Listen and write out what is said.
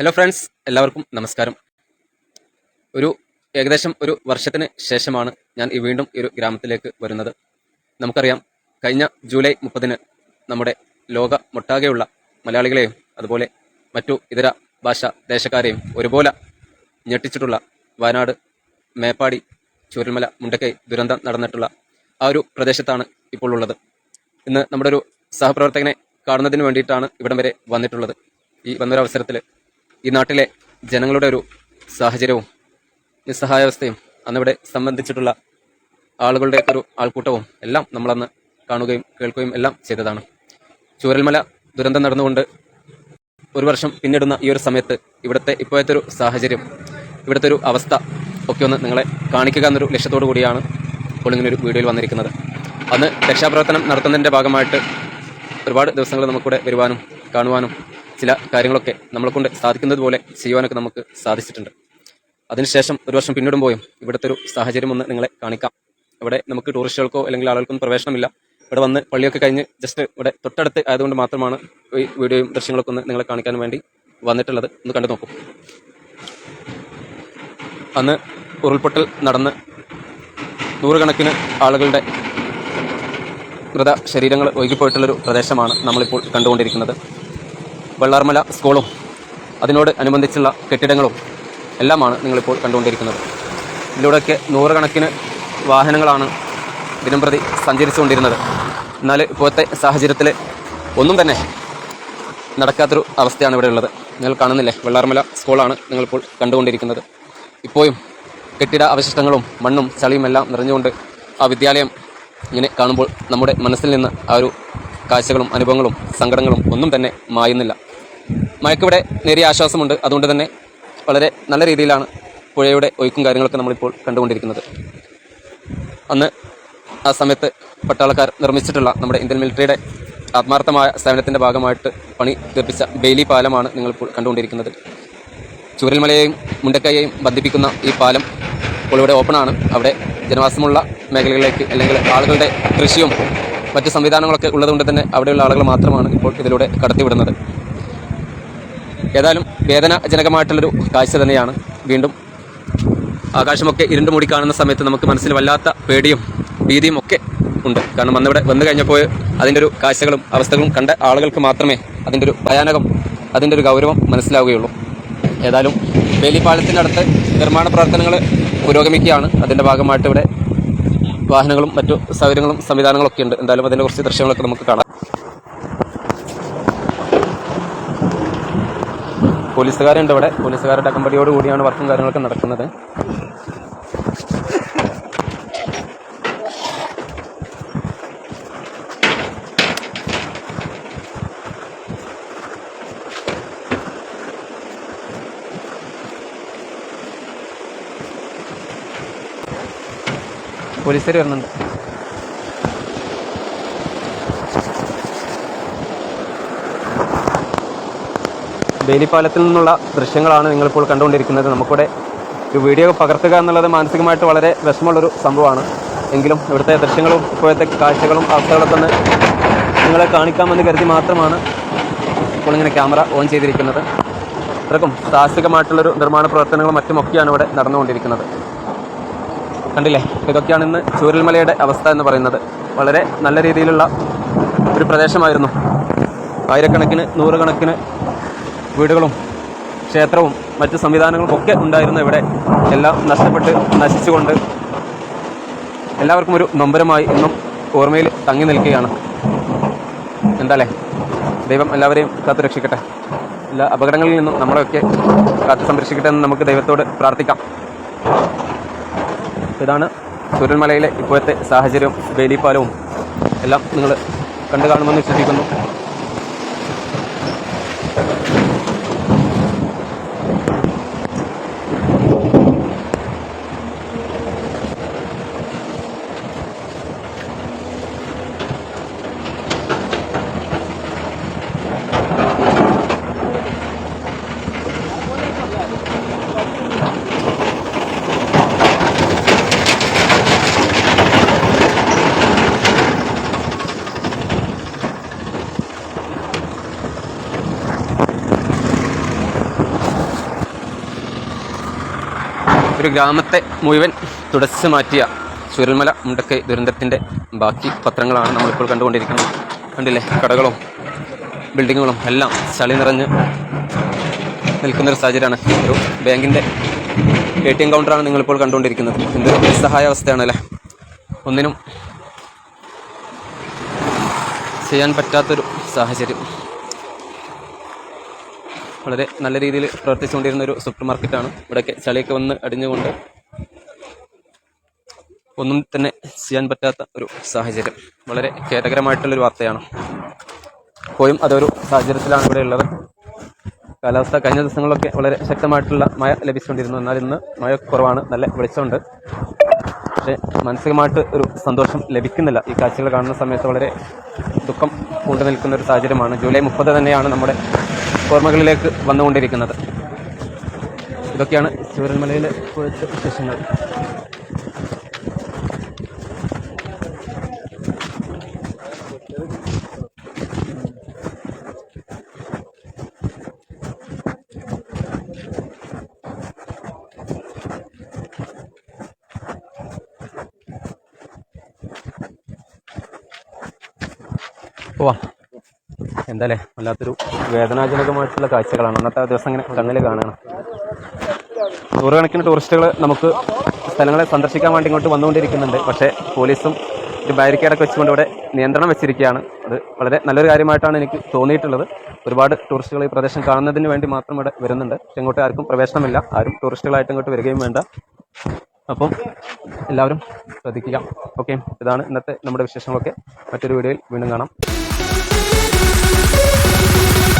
Hello friends എല്ലാവർക്കും നമസ്കാരം. ഒരു ഏകദേശം ഒരു വർഷത്തിന് ശേഷമാണ് ഞാൻ ഈ വീണ്ടും ഈ ഒരു ഗ്രാമത്തിലേക്ക് വരുന്നത്. നമുക്കറിയാം കഴിഞ്ഞ ജൂലൈ മുപ്പതിന് നമ്മുടെ ലോക മൊട്ടാകെയുള്ള മലയാളികളെയും അതുപോലെ മറ്റു ഇതര ഭാഷ ദേശക്കാരെയും ഒരുപോലെ ഞെട്ടിച്ചിട്ടുള്ള വയനാട് മേപ്പാടി ചൂരൽമല മുണ്ടക്കൈ ദുരന്തം നടന്നിട്ടുള്ള ആ ഒരു പ്രദേശത്താണ് ഇപ്പോൾ ഉള്ളത്. ഇന്ന് നമ്മുടെ ഒരു സഹപ്രവർത്തകനെ കാണുന്നതിന് വേണ്ടിയിട്ടാണ് ഇവിടം വരെ വന്നിട്ടുള്ളത്. ഈ വന്നൊരു അവസരത്തിൽ ഈ നാട്ടിലെ ജനങ്ങളുടെ ഒരു സാഹചര്യവും നിസ്സഹായാവസ്ഥയും അന്നിവിടെ സംബന്ധിച്ചിട്ടുള്ള ആളുകളുടെ ഒരു ആൾക്കൂട്ടവും എല്ലാം നമ്മളന്ന് കാണുകയും കേൾക്കുകയും എല്ലാം ചെയ്തതാണ്. ചൂരൽമല ദുരന്തം നടന്നുകൊണ്ട് ഒരു വർഷം പിന്നിടുന്ന ഈ ഒരു സമയത്ത് ഇവിടുത്തെ ഇപ്പോഴത്തെ ഒരു സാഹചര്യം ഇവിടുത്തെ ഒരു അവസ്ഥ ഒക്കെ ഒന്ന് നിങ്ങളെ കാണിക്കുക എന്നൊരു ലക്ഷ്യത്തോടു കൂടിയാണ് ഇപ്പോൾ ഇങ്ങനെ ഒരു വീഡിയോയിൽ വന്നിരിക്കുന്നത്. അന്ന് രക്ഷാപ്രവർത്തനം നടത്തുന്നതിന്റെ ഭാഗമായിട്ട് ഒരുപാട് ദിവസങ്ങൾ നമുക്കിവിടെ വരുവാനും കാണുവാനും ചില കാര്യങ്ങളൊക്കെ നമ്മളെ കൊണ്ട് സാധിക്കുന്നത് പോലെ ചെയ്യുവാനൊക്കെ നമുക്ക് സാധിച്ചിട്ടുണ്ട്. അതിനുശേഷം ഒരു വർഷം പിന്നിടുമ്പോഴും ഇവിടുത്തെ ഒരു സാഹചര്യം ഒന്ന് നിങ്ങളെ കാണിക്കാം. ഇവിടെ നമുക്ക് ടൂറിസ്റ്റുകൾക്കോ അല്ലെങ്കിൽ ആളുകൾക്കൊന്നും പ്രവേശനമില്ല. ഇവിടെ വന്ന് പള്ളിയൊക്കെ കഴിഞ്ഞ് ജസ്റ്റ് ഇവിടെ തൊട്ടടുത്ത് ആയതുകൊണ്ട് മാത്രമാണ് ഈ വീഡിയോയും ദൃശ്യങ്ങളൊക്കെ ഒന്ന് നിങ്ങളെ കാണിക്കാൻ വേണ്ടി വന്നിട്ടുള്ളത്. ഒന്ന് കണ്ടു നോക്കും. അന്ന് ഉരുൾപൊട്ടൽ നടന്ന് നൂറുകണക്കിന് ആളുകളുടെ മൃത ശരീരങ്ങൾ ഒഴുകിപ്പോയിട്ടുള്ളൊരു പ്രദേശമാണ് നമ്മളിപ്പോൾ കണ്ടുകൊണ്ടിരിക്കുന്നത്. വെള്ളാർമല സ്കൂളും അതിനോട് അനുബന്ധിച്ചുള്ള കെട്ടിടങ്ങളും എല്ലാമാണ് നിങ്ങളിപ്പോൾ കണ്ടുകൊണ്ടിരിക്കുന്നത്. ഇതിലൂടെയൊക്കെ നൂറുകണക്കിന് വാഹനങ്ങളാണ് ദിനംപ്രതി സഞ്ചരിച്ചുകൊണ്ടിരുന്നത്. എന്നാൽ ഇപ്പോഴത്തെ സാഹചര്യത്തിൽ ഒന്നും തന്നെ നടക്കാത്തൊരു അവസ്ഥയാണ് ഇവിടെ ഉള്ളത്. നിങ്ങൾ കാണുന്നില്ലേ? വെള്ളാർമല സ്കൂളാണ് നിങ്ങളിപ്പോൾ കണ്ടുകൊണ്ടിരിക്കുന്നത്. ഇപ്പോഴും കെട്ടിട അവശിഷ്ടങ്ങളും മണ്ണും ചളിയും എല്ലാം നിറഞ്ഞുകൊണ്ട് ആ വിദ്യാലയം ഇങ്ങനെ കാണുമ്പോൾ നമ്മുടെ മനസ്സിൽ നിന്ന് ആ ഒരു കാഴ്ചകളും അനുഭവങ്ങളും സങ്കടങ്ങളും ഒന്നും തന്നെ മായുന്നില്ല. മയക്കിവിടെ നേരിയ ആശ്വാസമുണ്ട്. അതുകൊണ്ട് തന്നെ വളരെ നല്ല രീതിയിലാണ് പുഴയുടെ ഒഴുക്കും കാര്യങ്ങളൊക്കെ നമ്മളിപ്പോൾ കണ്ടുകൊണ്ടിരിക്കുന്നത്. അന്ന് ആ സമയത്ത് പട്ടാളക്കാർ നിർമ്മിച്ചിട്ടുള്ള നമ്മുടെ ഇന്ത്യൻ മിലിറ്ററിയുടെ ആത്മാർത്ഥമായ സേവനത്തിന്റെ ഭാഗമായിട്ട് പണി തീർപ്പിച്ച ബെയിലി പാലമാണ് നിങ്ങളിപ്പോൾ കണ്ടുകൊണ്ടിരിക്കുന്നത്. ചൂരൽമലയെയും മുണ്ടക്കയെയും ബന്ധിപ്പിക്കുന്ന ഈ പാലം ഇപ്പോൾ ഇവിടെ ഓപ്പണാണ് അവിടെ ജനവാസമുള്ള മേഖലകളിലേക്ക് അല്ലെങ്കിൽ ആളുകളുടെ കൃഷിയും മറ്റ് സംവിധാനങ്ങളൊക്കെ ഉള്ളതുകൊണ്ട് തന്നെ അവിടെയുള്ള ആളുകൾ മാത്രമാണ് ഇപ്പോൾ ഇതിലൂടെ കടത്തിവിടുന്നത്. ഏതായാലും വേദനാജനകമായിട്ടുള്ളൊരു കാഴ്ച തന്നെയാണ് വീണ്ടും ആകാശമൊക്കെ ഇരുണ്ട് മൂടി കാണുന്ന സമയത്ത് നമുക്ക് മനസ്സിൽ വല്ലാത്ത പേടിയും ഭീതിയും ഒക്കെ ഉണ്ട്. കാരണം വന്നിവിടെ വന്നു കഴിഞ്ഞപ്പോൾ അതിന്റെ ഒരു കാഴ്ചകളും അവസ്ഥകളും കണ്ട ആളുകൾക്ക് മാത്രമേ അതിന്റെ ഒരു ഭയാനകം അതിന്റെ ഒരു ഗൗരവം മനസ്സിലാവുകയുള്ളൂ. ഏതായാലും വേലിപ്പാലത്തിന്റെ അടുത്ത് നിർമ്മാണ പ്രവർത്തനങ്ങൾ പുരോഗമിക്കുകയാണ്. അതിന്റെ ഭാഗമായിട്ട് ഇവിടെ വാഹനങ്ങളും മറ്റു സൗകര്യങ്ങളും സംവിധാനങ്ങളൊക്കെ ഉണ്ട്. എന്തായാലും അതിന്റെ കുറച്ച് ദൃശ്യങ്ങളൊക്കെ നമുക്ക് കാണാം. പോലീസുകാരുണ്ട് ഇവിടെ. പോലീസുകാരുടെ അകമ്പടിയോട് കൂടിയാണ് വർക്കും കാര്യങ്ങളൊക്കെ നടക്കുന്നത്. പോലീസുകാർ വരുന്നുണ്ട്. ബേലിപ്പാലത്തിൽ നിന്നുള്ള ദൃശ്യങ്ങളാണ് നിങ്ങളിപ്പോൾ കണ്ടുകൊണ്ടിരിക്കുന്നത്. നമുക്കിവിടെ ഒരു വീഡിയോ പകർത്തുക എന്നുള്ളത് മാനസികമായിട്ട് വളരെ വിഷമമുള്ളൊരു സംഭവമാണ്. എങ്കിലും ഇവിടുത്തെ ദൃശ്യങ്ങളും ഇപ്പോഴത്തെ കാഴ്ചകളും അവസ്ഥകളൊക്കെ തന്നെ നിങ്ങളെ കാണിക്കാമെന്ന് കരുതി മാത്രമാണ് ഇപ്പോൾ ഇങ്ങനെ ക്യാമറ ഓൺ ചെയ്തിരിക്കുന്നത്. അത്രക്കും സാഹസികമായിട്ടുള്ളൊരു നിർമ്മാണ പ്രവർത്തനങ്ങളും മറ്റുമൊക്കെയാണ് ഇവിടെ നടന്നുകൊണ്ടിരിക്കുന്നത്. കണ്ടില്ലേ? ഇതൊക്കെയാണ് ഇന്ന് ചൂരൽമലയുടെ അവസ്ഥ എന്ന് പറയുന്നത്. വളരെ നല്ല രീതിയിലുള്ള ഒരു പ്രദേശമായിരുന്നു. ആയിരക്കണക്കിന് നൂറുകണക്കിന് വീടുകളും ക്ഷേത്രവും മറ്റ് സംവിധാനങ്ങളും ഒക്കെ ഉണ്ടായിരുന്ന ഇവിടെ. എല്ലാം നഷ്ടപ്പെട്ട് നശിച്ചുകൊണ്ട് എല്ലാവർക്കും ഒരു നൊമ്പരമായി ഇന്നും ഓർമ്മയിൽ തങ്ങി നിൽക്കുകയാണ്. എന്താല്ലേ? ദൈവം എല്ലാവരെയും കാത്തു രക്ഷിക്കട്ടെ. എല്ലാ അപകടങ്ങളിൽ നിന്നും നമ്മളെയൊക്കെ കാത്തു സംരക്ഷിക്കട്ടെ എന്ന് നമുക്ക് ദൈവത്തോട് പ്രാർത്ഥിക്കാം. ഇതാണ് സൂര്യൻമലയിലെ ഇപ്പോഴത്തെ സാഹചര്യവും വേലിപ്പാലവും എല്ലാം നിങ്ങൾ കണ്ടു കാണുമെന്ന് വിശ്വസിക്കുന്നു. ഒരു ഗ്രാമത്തെ മുഴുവൻ തുടച്ചു മാറ്റിയ ചുരൽമല മുണ്ടക്കൈ ദുരന്തത്തിന്റെ ബാക്കി പത്രങ്ങളാണ് നമ്മളിപ്പോൾ കണ്ടുകൊണ്ടിരിക്കുന്നത്. കണ്ടില്ലേ? കടകളും ബിൽഡിങ്ങുകളും എല്ലാം ചളി നിറഞ്ഞ് നിൽക്കുന്നൊരു സാഹചര്യമാണ് ഒരു ബാങ്കിന്റെ എ ടി എം കൗണ്ടറാണ് നിങ്ങളിപ്പോൾ കണ്ടുകൊണ്ടിരിക്കുന്നത്. എന്തൊരു നിസ്സഹായ അവസ്ഥയാണല്ലേ ഒന്നിനും ചെയ്യാൻ പറ്റാത്തൊരു സാഹചര്യം. വളരെ നല്ല രീതിയിൽ പ്രവർത്തിച്ചുകൊണ്ടിരുന്ന ഒരു സൂപ്പർ മാർക്കറ്റാണ്. ഇവിടെയൊക്കെ ചളിയൊക്കെ വന്ന് അടിഞ്ഞുകൊണ്ട് ഒന്നും തന്നെ ചെയ്യാൻ പറ്റാത്ത ഒരു സാഹചര്യം. വളരെ ഖേദകരമായിട്ടുള്ളൊരു വാർത്തയാണ്. ഇപ്പോഴും അതൊരു സാഹചര്യത്തിലാണ് ഇവിടെ ഉള്ളത്. കാലാവസ്ഥ കഴിഞ്ഞ ദിവസങ്ങളിലൊക്കെ വളരെ ശക്തമായിട്ടുള്ള മഴ ലഭിച്ചുകൊണ്ടിരുന്നു. എന്നാൽ ഇന്ന് മഴ കുറവാണ്. നല്ല വെളിച്ചമുണ്ട്. പക്ഷേ മാനസികമായിട്ട് ഒരു സന്തോഷം ലഭിക്കുന്നില്ല. ഈ കാഴ്ചകൾ കാണുന്ന സമയത്ത് വളരെ ദുഃഖം കൊണ്ടു നിൽക്കുന്ന ഒരു സാഹചര്യമാണ്. ജൂലൈ മുപ്പത് തന്നെയാണ് നമ്മുടെ ഓർമ്മകളിലേക്ക് വന്നുകൊണ്ടിരിക്കുന്നത്. ഇതൊക്കെയാണ് ചൂരന്മലയിലെ ഇപ്പോഴത്തെ വിശേഷങ്ങൾ. പോവാ എന്തായാലേ വല്ലാത്തൊരു വേദനാജനകമായിട്ടുള്ള കാഴ്ചകളാണ്. അന്നത്തെ ദിവസം ഇങ്ങനെ കണ്ണിൽ കാണുകയാണ്. നൂറുകണക്കിന് ടൂറിസ്റ്റുകൾ നമുക്ക് സ്ഥലങ്ങളെ സന്ദർശിക്കാൻ വേണ്ടി ഇങ്ങോട്ട് വന്നുകൊണ്ടിരിക്കുന്നുണ്ട്. പക്ഷേ പോലീസും ഒരു ബാരിക്കേഡൊക്കെ വെച്ചുകൊണ്ട് ഇവിടെ നിയന്ത്രണം വെച്ചിരിക്കുകയാണ്. അത് വളരെ നല്ലൊരു കാര്യമായിട്ടാണ് എനിക്ക് തോന്നിയിട്ടുള്ളത്. ഒരുപാട് ടൂറിസ്റ്റുകൾ ഈ പ്രദേശം കാണുന്നതിന് വേണ്ടി മാത്രം ഇവിടെ വരുന്നുണ്ട്. പക്ഷെ ഇങ്ങോട്ട് ആർക്കും പ്രവേശനമില്ല. ആരും ടൂറിസ്റ്റുകളായിട്ട് ഇങ്ങോട്ട് വരികയും വേണ്ട. അപ്പം എല്ലാവരും ശ്രദ്ധിക്കുക. ഓക്കെ. ഇതാണ് ഇന്നത്തെ നമ്മുടെ വിശേഷങ്ങളൊക്കെ. മറ്റൊരു വീഡിയോയിൽ വീണ്ടും കാണാം. Thank you.